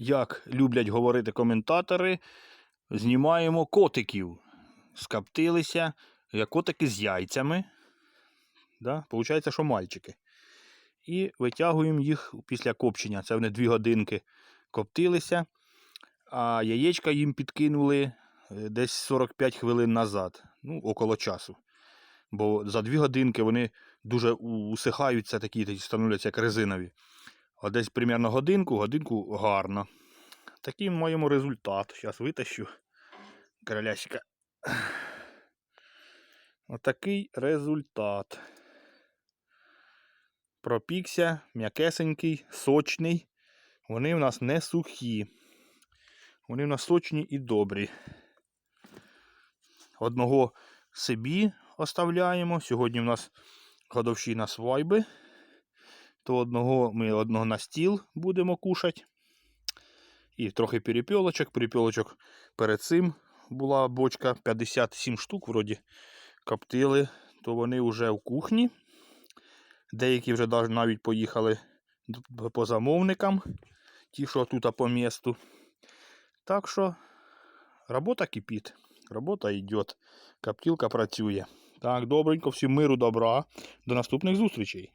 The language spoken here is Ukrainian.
як люблять говорити коментатори, знімаємо котиків. Скаптилися, як котики з яйцями. Да? Получається, що мальчики. І витягуємо їх після копчення. Це вони дві годинки коптилися, а яєчка їм підкинули е, десь 45 хвилин назад, ну, около часу. Бо за дві годинки вони дуже усихаються такі, становляться як резинові. А десь примерно годинку, годинку гарно. Такий маємо результат. Зараз витащу королясика. Отакий результат. Пропікся, м'якесенький, сочний. Вони в нас не сухі. Вони в нас сочні і добрі. Одного собі оставляємо. Сьогодні в нас годовщина свайби. То одного ми одного на стіл будемо кушати. І трохи перепілочок. Перепілочок перед цим була бочка 57 штук, вроді коптили, то вони вже в кухні. Деякі вже навіть поїхали по замовникам, ті, що тут по місту. Так що робота кипить, робота йде, коптілка працює. Так, добренько, всім миру, добра. До наступних зустрічей.